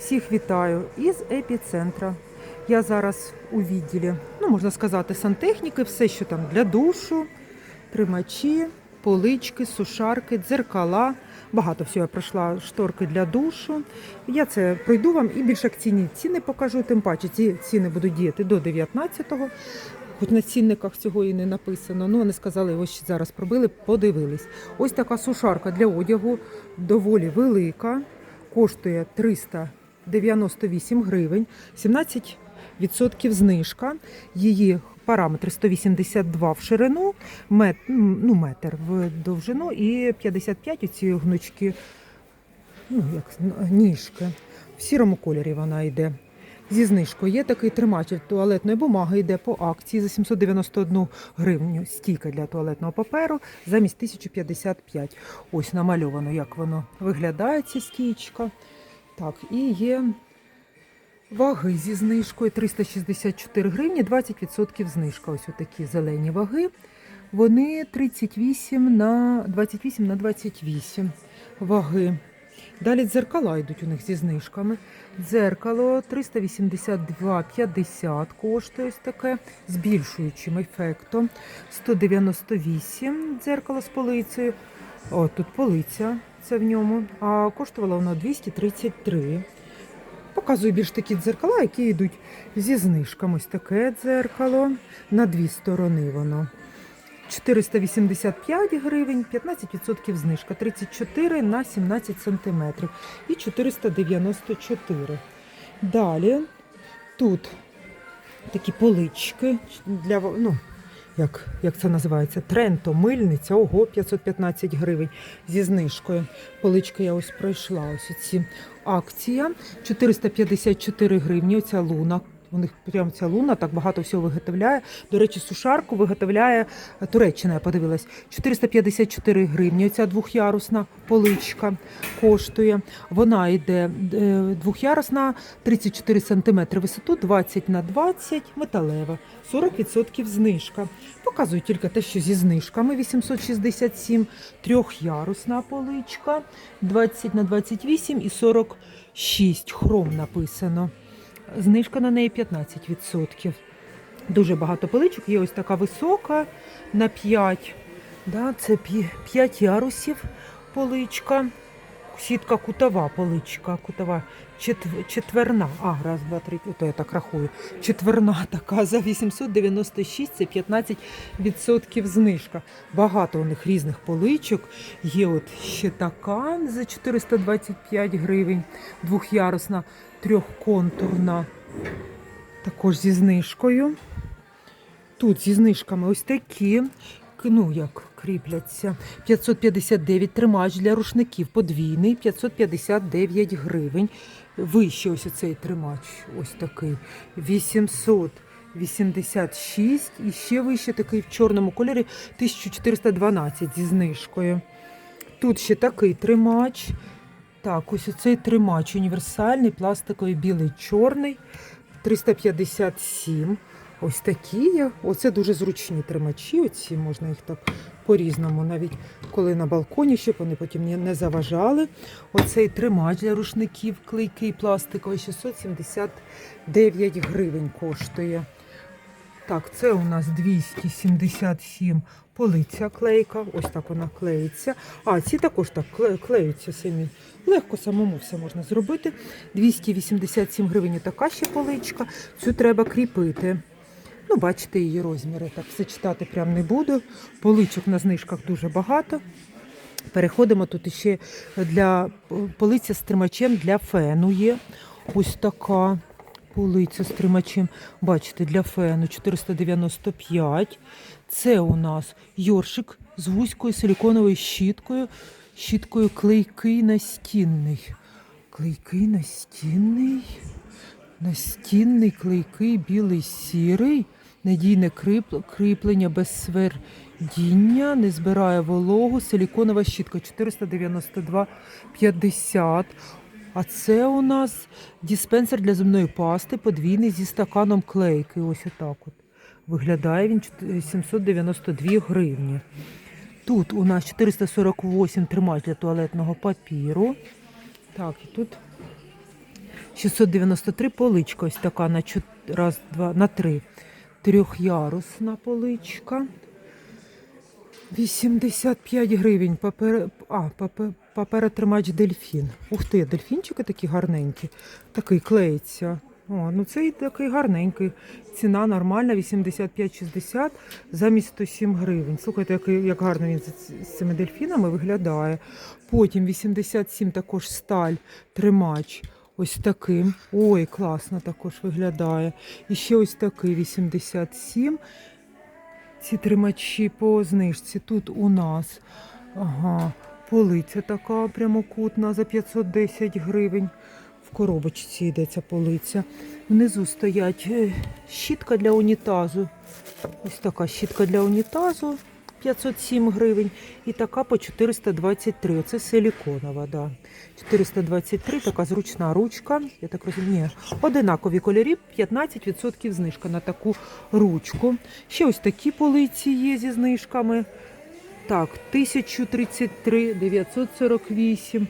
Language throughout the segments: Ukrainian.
Всіх вітаю із епіцентра. Я зараз у відділі, ну можна сказати, сантехніки, все, що там для душу, тримачі, полички, сушарки, дзеркала. Багато всього я пройшла шторки для душу. Я це пройду вам і більш акційні ціни покажу. Тим паче ці ціни будуть діяти до 19-го. Хоч на цінниках цього і не написано. Ну вони сказали, ось зараз пробили, подивились. Ось така сушарка для одягу доволі велика. Коштує 398 гривень, 17% знижка. Її параметри 182 в ширину, мет, ну, метр в довжину і 55 оці гнучки, ну, як, ніжки. В сірому кольорі вона йде. Зі знижкою є такий тримач туалетної бумаги, йде по акції за 791 гривню. Стійка для туалетного паперу замість 1055. Ось намальовано, як воно виглядає, ця стійка. Так, і є ваги зі знижкою 364 гривні, 20% знижка. Ось такі зелені ваги. Вони 38 на 28 на 28 ваги. Далі дзеркала йдуть у них зі знижками. Дзеркало 382,50 коштує ось таке з більшуючим ефектом. 198 дзеркало з полицею. О, тут полиця, це в ньому. А коштувало воно 233. Показую більш такі дзеркала, які йдуть зі знижками. Ось таке дзеркало. На дві сторони воно. 485 гривень, 15% знижка, 34 на 17 сантиметрів і 494. Далі тут такі полички для ну, як, як це називається? Тренто, мильниця, ого, 515 гривень зі знижкою. Полички я ось пройшла. Ось ці акція. 454 гривні. Оця луна. У них прям ця луна так багато всього виготовляє. До речі, сушарку виготовляє Туреччина, я подивилась. 454 гривні. Оця двохярусна поличка коштує. Вона йде е, двохярусна, 34 см висоту, 20 на 20 металева, 40% знижка. Показую тільки те, що зі знижками 867, трьохярусна поличка, 20 на 28 і 46. Хром написано. Знижка на неї 15%. Дуже багато поличок. Є ось така висока на 5. Да, це 5 ярусів поличка. Сітка кутова поличка, кутова четв- четверна. А, раз, два, три, то я так рахую. Четверна така за 896, це 15% знижка. Багато у них різних поличок. Є от ще така за 425 гривень, двохярусна, трьохконтурна, також зі знижкою. Тут зі знижками ось такі, ну як кріпляться. 559 тримач для рушників подвійний, 559 гривень. Вище ось цей тримач, ось такий. 886 і ще вище такий в чорному кольорі 1412 зі знижкою. Тут ще такий тримач. Так, ось оцей тримач універсальний, пластиковий, білий, чорний. 357. Ось такі є. Оце дуже зручні тримачі. Оці можна їх так по-різному, навіть коли на балконі, щоб вони потім не- заважали. Оцей тримач для рушників, клейкий пластиковий, 679 гривень коштує. Так, це у нас 277 полиця клейка. Ось так вона клеїться. А, ці також так клеються самі. Легко самому все можна зробити. 287 гривень така ще поличка. Цю треба кріпити. Ну, бачите її розміри. Так, все читати прям не буду. Поличок на знижках дуже багато. Переходимо тут ще для полиця з тримачем для фену є. Ось така полиця з тримачем. Бачите, для фену 495. Це у нас йоршик з вузькою силіконовою щіткою. Щіткою клейкий настінний. Клейкий настінний. Настінний, клейкий, білий, сірий, надійне кріп- кріплення без свердіння, не збирає вологу, силіконова щітка 492,50. А це у нас диспенсер для зубної пасти, подвійний зі стаканом клейки. Ось отак от. Виглядає він 792 гривні. Тут у нас 448 тримач для туалетного папіру. Так, і тут 693 поличка. Ось така на чот... раз, два, на три. Трьохярусна поличка. 85 гривень. Папер... А, папе... паперотримач дельфін. Ух ти, дельфінчики такі гарненькі. Такий клеїться. О, ну цей такий гарненький. Ціна нормальна, 85,60 замість 107 гривень. Слухайте, який, як гарно він з, з цими дельфінами виглядає. Потім 87 також сталь, тримач. Ось таким. Ой, класно також виглядає. І ще ось такий 87. Ці тримачі по знижці. Тут у нас ага, полиця така прямокутна за 510 гривень. В коробочці йде ця полиця. Внизу стоять е, щітка для унітазу. Ось така щітка для унітазу 507 гривень. І така по 423. Оце силіконова, да. 423, така зручна ручка. Я так розумію, одинакові кольорі, 15% знижка на таку ручку. Ще ось такі полиці є зі знижками. Так, 1033, 948.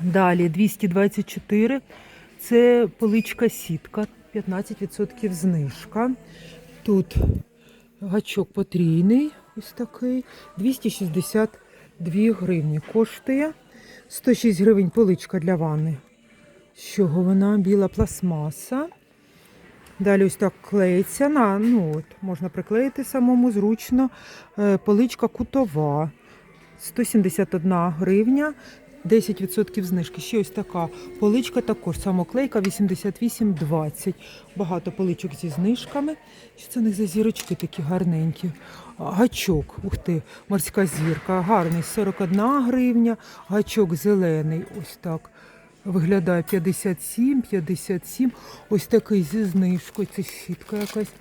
Далі 224. Це поличка сітка, 15% знижка. Тут гачок потрійний, ось такий. 262 гривні коштує. 106 гривень поличка для ванни. З чого вона? Біла пластмаса. Далі ось так клеїться. На, ну, от, можна приклеїти самому зручно. Е, Поличка кутова. 171 гривня. 10% знижки. Ще ось така поличка також самоклейка 88,20. Багато поличок зі знижками. Що це у них за зірочки такі гарненькі? Гачок, ух ти, морська зірка, гарний 41 гривня. Гачок зелений, ось так. Виглядає 57, 57. Ось такий зі знижкою. Це щітка якась.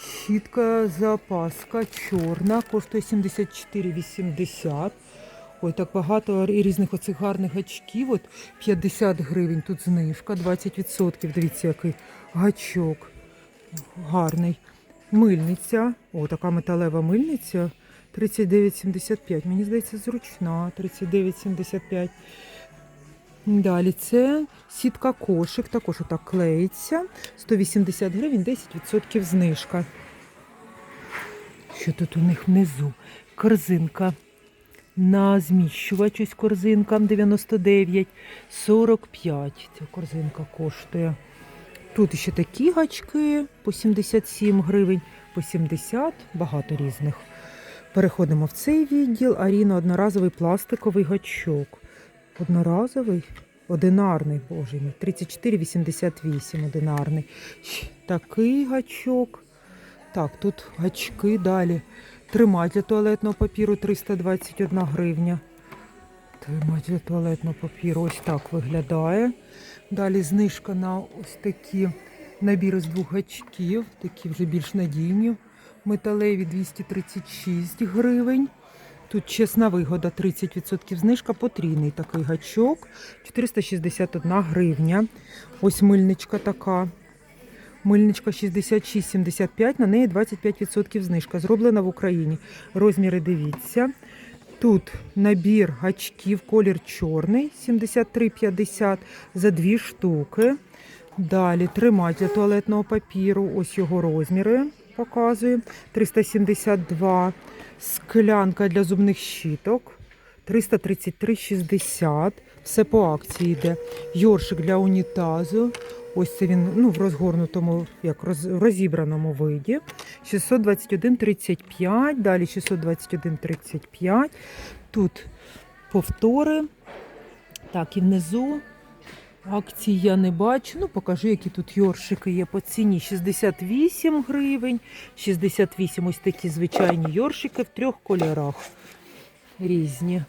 Щітка запаска чорна, коштує 74,80. Ой, так багато різних оцих гарних гачків. От 50 гривень тут знижка, 20%. Дивіться, який гачок. Гарний. Мильниця. О, така металева мильниця. 39,75. Мені здається, зручна. 39,75. Далі це сітка кошик, також отак клеїться. 180 гривень, 10% знижка. Що тут у них внизу? Корзинка на зміщувач ось корзинка 99, 45. Ця корзинка коштує. Тут ще такі гачки по 77 гривень, по 70, багато різних. Переходимо в цей відділ. Аріна одноразовий пластиковий гачок. Одноразовий, одинарний, боже мій, 34,88 одинарний. Такий гачок. Так, тут гачки далі. Тримач для туалетного папіру 321 гривня. Тримач для туалетного папіру ось так виглядає. Далі знижка на ось такі набіри з двох гачків, такі вже більш надійні. Металеві 236 гривень. Тут чесна вигода 30% знижка, потрійний такий гачок 461 гривня. Ось мильничка така. Мильничка 66,75, на неї 25% знижка. Зроблена в Україні. Розміри дивіться. Тут набір гачків, колір чорний, 73,50 за дві штуки. Далі тримач для туалетного папіру, ось його розміри показую. 372. Склянка для зубних щіток. 333,60. Все по акції йде. Йоршик для унітазу. Ось це він ну, в розгорнутому, як роз, розібраному виді. 621,35, далі 621,35. Тут повтори. Так, і внизу акції я не бачу. Ну, покажу, які тут йоршики є по ціні. 68 гривень, 68 ось такі звичайні йоршики в трьох кольорах. Різні.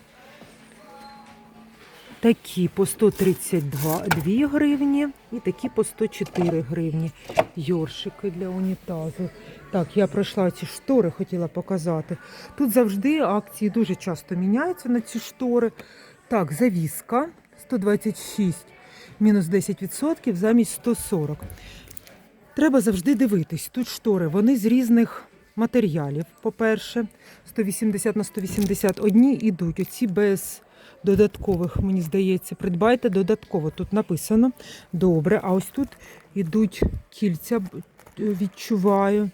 Такі по 132 гривні і такі по 104 гривні. Йоршики для унітазу. Так, я пройшла ці штори, хотіла показати. Тут завжди акції дуже часто міняються на ці штори. Так, завіска 126 мінус 10% замість 140. Треба завжди дивитись. Тут штори, вони з різних матеріалів. По-перше, 180 на 180 одні йдуть, оці без додаткових, мені здається, придбайте додатково. Тут написано. Добре, а ось тут ідуть кільця, відчуваю.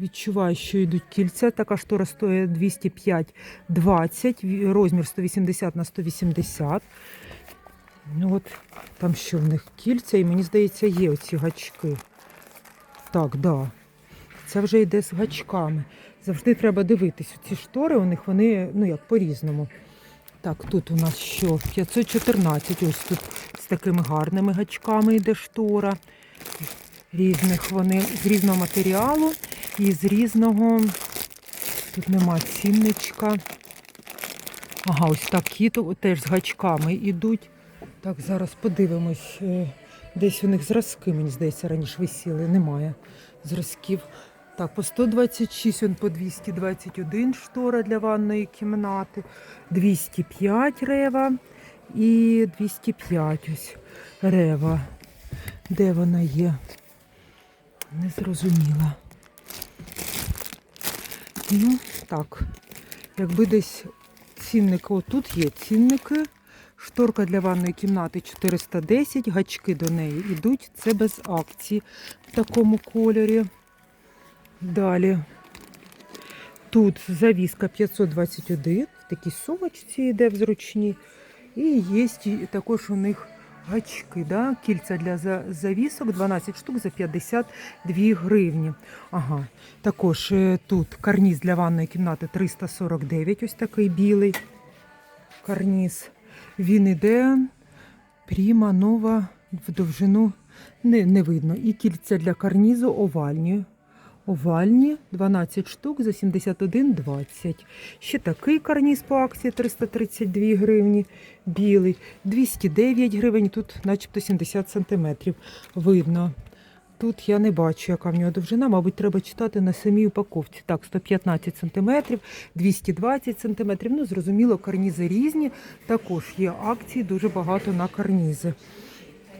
Відчуваю, що йдуть кільця. Така штора стоїть 205 20, розмір 180 на 180. Ну от там що в них кільця, і мені здається, є оці гачки. Так, да. Це вже йде з гачками. Завжди треба дивитись. Ці штори у них вони ну як по-різному. Так, тут у нас що? 514. Ось тут з такими гарними гачками йде штора. Різних вони з різного матеріалу і з різного. Тут нема цінничка. Ага, ось такі теж з гачками йдуть. Так, зараз подивимось. Е, Десь у них зразки, мені здається, раніше висіли. Немає зразків. Так, по 126, он по 221 штора для ванної кімнати, 205 рева і 205 ось рева. Де вона є? Не зрозуміла. Ну, так. Якби десь цінник, отут є цінники. Шторка для ванної кімнати 410, гачки до неї йдуть. Це без акції в такому кольорі. Далі. Тут завіска 521, в такій сумочці йде в зручній. І є також у них гачки, да? кільця для завісок 12 штук за 52 гривні. Ага. Також е, тут карніз для ванної кімнати 349, ось такий білий карніз. Він іде пряма нова в довжину не, не видно. І кільця для карнізу овальні. Овальні 12 штук за 71,20. Ще такий карніз по акції 332 гривні. Білий 209 гривень. Тут начебто 70 сантиметрів. Видно. Тут я не бачу, яка в нього довжина. Мабуть, треба читати на самій упаковці. Так, 115 сантиметрів, 220 сантиметрів. Ну, зрозуміло, карнізи різні. Також є акції, дуже багато на карнізи.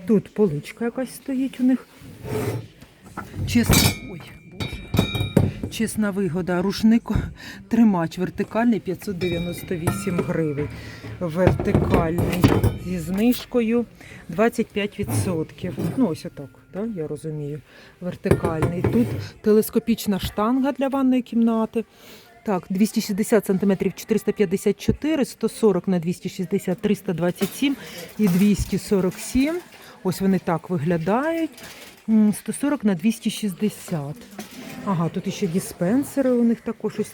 Тут поличка якась стоїть у них. Чесно, ой. Чесна вигода. Рушник тримач вертикальний 598 гривень. Вертикальний зі знижкою 25%. Ну, ось отак, да, я розумію. Вертикальний. Тут телескопічна штанга для ванної кімнати. Так, 260 см 454, 140 на 260 327 і 247. Ось вони так виглядають. 140 на 260. Ага, тут ще диспенсери у них також ось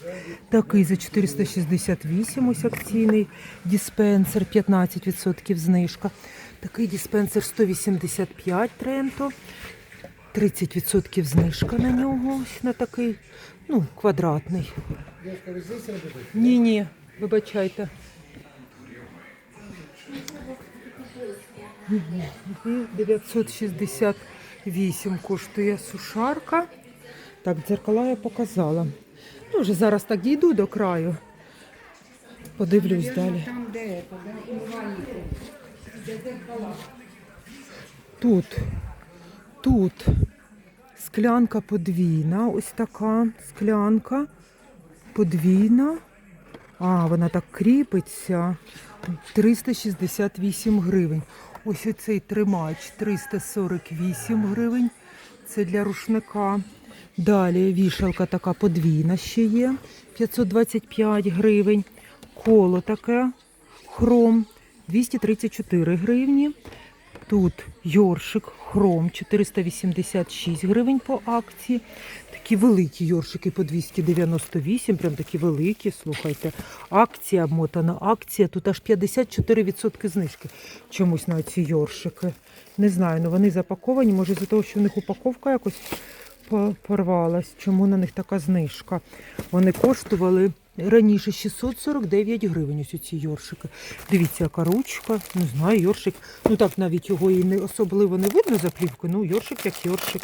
такий за 468 ось акційний диспенсер, 15% знижка. Такий диспенсер 185 тренто. 30% знижка на нього, ось на такий, ну, квадратний. Ні-ні, вибачайте. Угу. 960 8 коштує сушарка. Так, дзеркала я показала. Ну, вже зараз так дійду до краю. Подивлюсь далі. Тут, тут склянка подвійна, ось така склянка. Подвійна. А, вона так кріпиться. 368 гривень. Ось оцей тримач 348 гривень. Це для рушника. Далі вішалка така подвійна ще є. 525 гривень. Коло таке хром 234 гривні. Тут йоршик хром 486 гривень по акції. Такі великі йоршики по 298, прям такі великі, слухайте. Акція обмотана, акція. Тут аж 54% знижки чомусь на ці йоршики. Не знаю, ну вони запаковані, може з-за того, що в них упаковка якось по- порвалась. Чому на них така знижка? Вони коштували раніше 649 гривень ось ці йоршики. Дивіться, яка ручка. Не знаю, йоршик. Ну так навіть його і не особливо не видно за плівкою. Ну, йоршик як йоршик.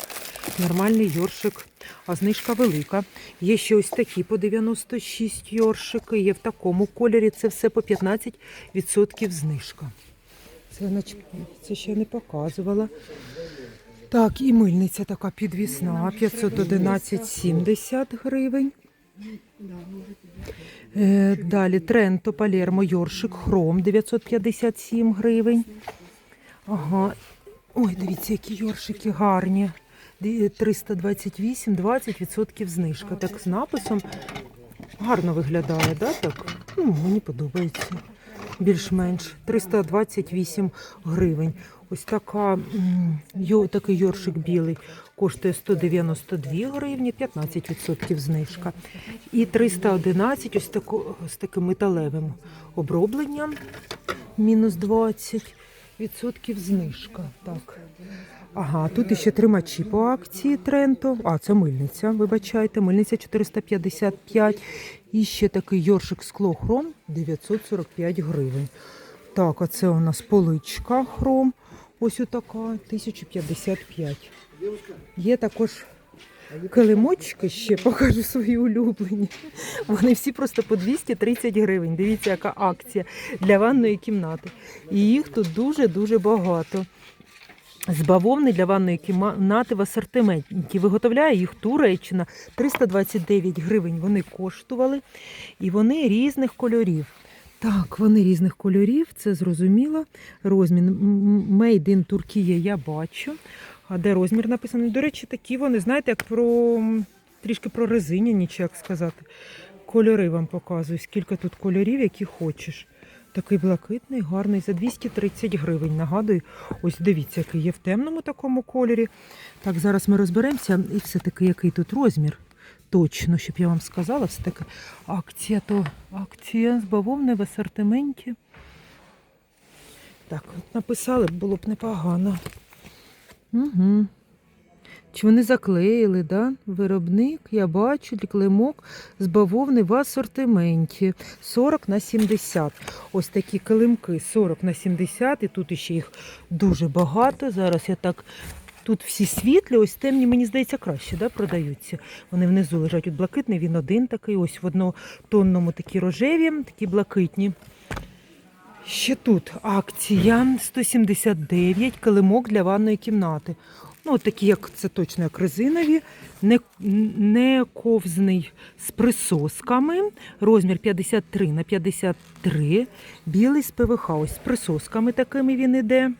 Нормальний йоршик. А знижка велика. Є ще ось такі по 96 йоршики. Є в такому кольорі. Це все по 15% знижка. Це, це ще не показувала. Так, і мильниця така підвісна, 511,70 гривень. Е, Далі Тренто, Палермо, Йоршик, Хром 957 гривень. Ага. Ой, дивіться, які йоршики гарні. 328, 20% знижка. Так з написом гарно виглядає, да, так? Ну, мені подобається. Більш-менш 328 гривень. Ось така, йо, такий йоршик білий коштує 192 гривні, 15% знижка. І 311 ось, тако, з таким металевим обробленням, мінус 20% знижка. Так. Ага, тут ще тримачі по акції Тренто. А, це мильниця, вибачайте, мильниця 455. І ще такий йоршик скло хром 945 гривень. Так, а це у нас поличка хром. Ось отака 1055. Є також килимочки ще, покажу свої улюблені. Вони всі просто по 230 гривень. Дивіться, яка акція для ванної кімнати. І їх тут дуже-дуже багато. З бавовни для ванної кімнати в асортименті. Виготовляє їх Туреччина. 329 гривень вони коштували. І вони різних кольорів. Так, вони різних кольорів, це зрозуміло. Розмір Made in Turkey я бачу. А де розмір написаний? До речі, такі вони, знаєте, як про трішки про резиняні, чи як сказати. Кольори вам показую, скільки тут кольорів, які хочеш. Такий блакитний, гарний, за 230 гривень. Нагадую, ось дивіться, який є в темному такому кольорі. Так, зараз ми розберемося. І все-таки який тут розмір. Точно, щоб я вам сказала, все таки акція то акція з бавовни в асортименті. Так, от написали, було б непогано. Угу. Чи вони заклеїли, да? Виробник, я бачу, клеймок з бавовни в асортименті 40 на 70. Ось такі килимки 40 на 70, і тут ще їх дуже багато. Зараз я так. Тут всі світлі, ось темні, мені здається, краще да, продаються. Вони внизу лежать. От блакитний, він один такий, ось в однотонному такі рожеві, такі блакитні. Ще тут акція 179 килимок для ванної кімнати. Ну, такі, як це точно як резинові, не, не ковзний з присосками. Розмір 53 на 53. Білий з ПВХ. Ось з присосками такими він іде.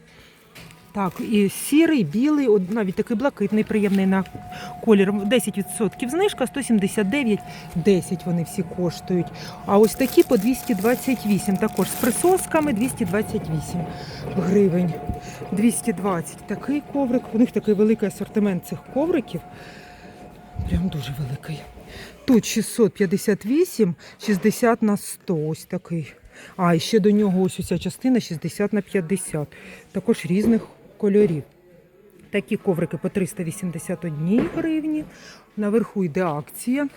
Так, і сірий, білий, навіть такий блакитний, приємний на колір. 10% знижка, 179, 10 вони всі коштують. А ось такі по 228, також з присосками 228 гривень. 220 такий коврик. У них такий великий асортимент цих ковриків. Прям дуже великий. Тут 658, 60 на 100, ось такий. А, і ще до нього ось ця частина 60 на 50. Також різних кольорів. Такі коврики по 381 гривні. Наверху йде акція.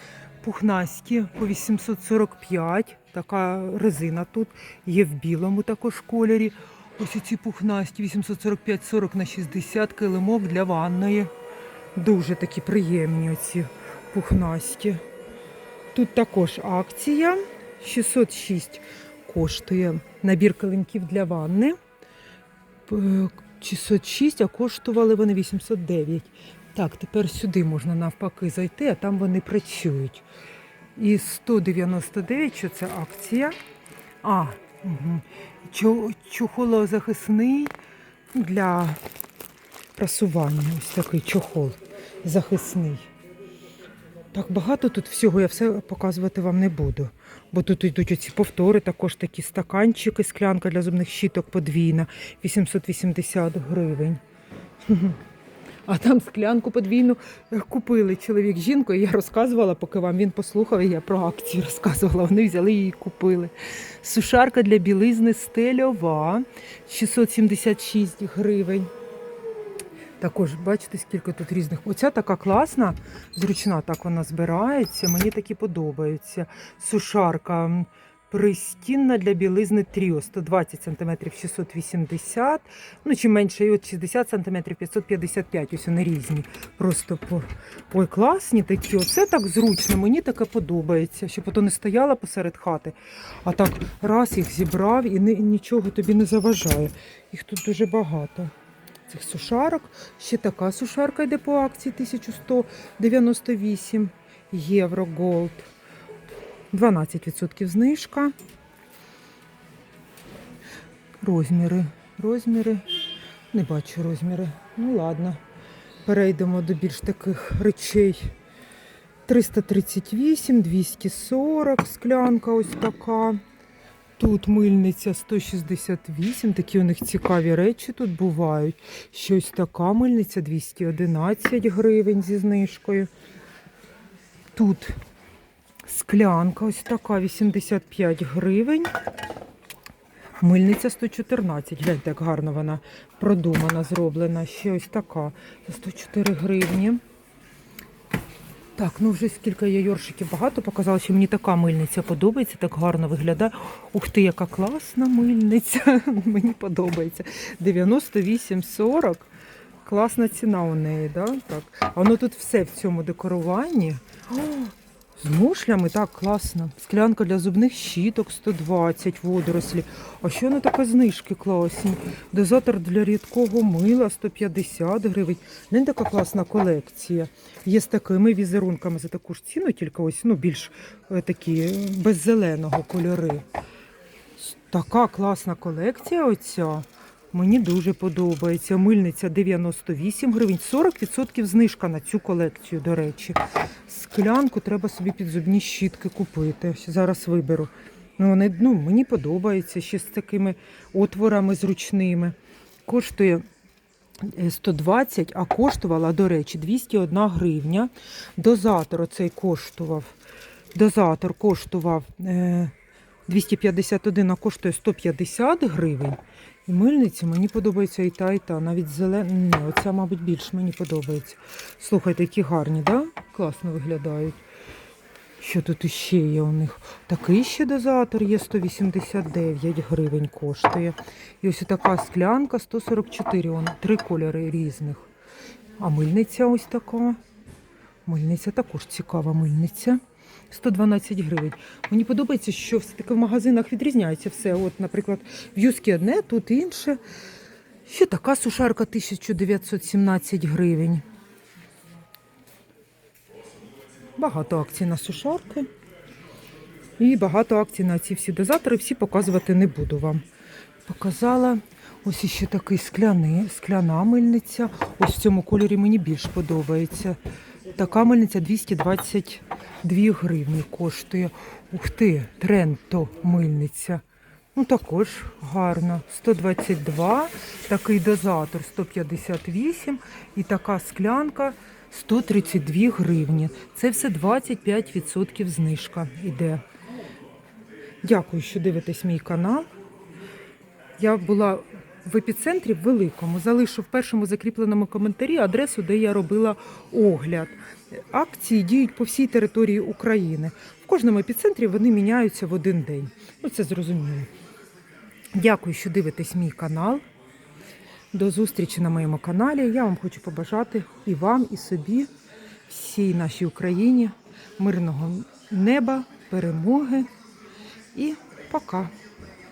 Пухнасті по 845. Така резина тут. Є в білому також кольорі. Ось ці пухнасті 845 40 на 60 килимок для ванної. Дуже такі приємні оці пухнасті. Тут також акція. 606 коштує набір килимків для ванни. П- 606, а коштували вони 809. Так, тепер сюди можна навпаки зайти, а там вони працюють. І 199, що це акція. А, угу. Чохолозахисний для прасування. Ось такий чохол захисний. Так багато тут всього, я все показувати вам не буду. Бо тут йдуть оці повтори, також такі стаканчики, склянка для зубних щіток подвійна, 880 гривень. А там склянку подвійну купили чоловік з жінкою. Я розказувала, поки вам він послухав, я про акцію розказувала. Вони взяли її і купили. Сушарка для білизни стельова 676 гривень. Також бачите, скільки тут різних. Оця така класна, зручна, так вона збирається. Мені такі подобаються. Сушарка пристінна для білизни Тріо 120 см 680 Ну, чим менше, от 60 см 555 Ось вони різні. Просто по... Ой, класні такі. Оце так зручно. Мені таке подобається, щоб ото не стояла посеред хати, а так раз їх зібрав і нічого тобі не заважає. Їх тут дуже багато цих сушарок. Ще така сушарка йде по акції 1198 євро голд. 12% знижка. Розміри. Розміри. Не бачу розміри. Ну ладно. Перейдемо до більш таких речей. 338, 240 склянка ось така. Тут мильниця 168, такі у них цікаві речі тут бувають. Щось така мильниця 211 гривень зі знижкою. Тут склянка ось така 85 гривень. Мильниця 114. Гляньте, як гарно вона продумана, зроблена. Ще ось така. За 104 гривні. Так, ну вже скільки я йоршиків багато показала, що мені така мильниця подобається, так гарно виглядає. Ух ти, яка класна мильниця. мені подобається. 98,40. Класна ціна у неї, да? так. А воно тут все в цьому декоруванні. З мушлями, так, класно. Склянка для зубних щіток 120 водорослі. А що на таке знижки класні? Дозатор для рідкого мила 150 гривень. Не така класна колекція. Є з такими візерунками за таку ж ціну, тільки ось ну, більш е, такі е, без зеленого кольори. Така класна колекція оця. Мені дуже подобається. Мильниця 98 гривень, 40% знижка на цю колекцію, до речі. Склянку треба собі під зубні щітки купити. Зараз виберу. Ну, вони, ну, мені подобається ще з такими отворами зручними. Коштує е, 120, а коштувала, до речі, 201 гривня. Дозатор оцей коштував. Дозатор коштував е, 251, а коштує 150 гривень. І мильниці мені подобається і та, і та. Навіть зелена. Ні, оця, мабуть, більш мені подобається. Слухайте, які гарні, да? Класно виглядають. Що тут іще є у них? Такий ще дозатор є 189 гривень коштує. І ось така склянка 144. Вон, три кольори різних. А мильниця ось така. Мильниця також цікава мильниця. 112 гривень. Мені подобається, що все-таки в магазинах відрізняється все. От, наприклад, в Юскі одне, тут інше. Ще така сушарка 1917 гривень. Багато акцій на сушарки. І багато акцій на ці всі дозатори. Всі показувати не буду вам. Показала. Ось іще такий скляний, скляна мильниця. Ось в цьому кольорі мені більш подобається. Така мильниця 222 гривні коштує. Ух ти, Тренто мильниця. Ну також гарно. 122, такий дозатор 158 і така склянка 132 гривні. Це все 25% знижка йде. Дякую, що дивитесь мій канал. Я була в епіцентрі в великому. Залишу в першому закріпленому коментарі адресу, де я робила огляд. Акції діють по всій території України. В кожному епіцентрі вони міняються в один день. Ну, це зрозуміло. Дякую, що дивитесь мій канал. До зустрічі на моєму каналі. Я вам хочу побажати і вам, і собі, всій нашій Україні, мирного неба, перемоги і пока.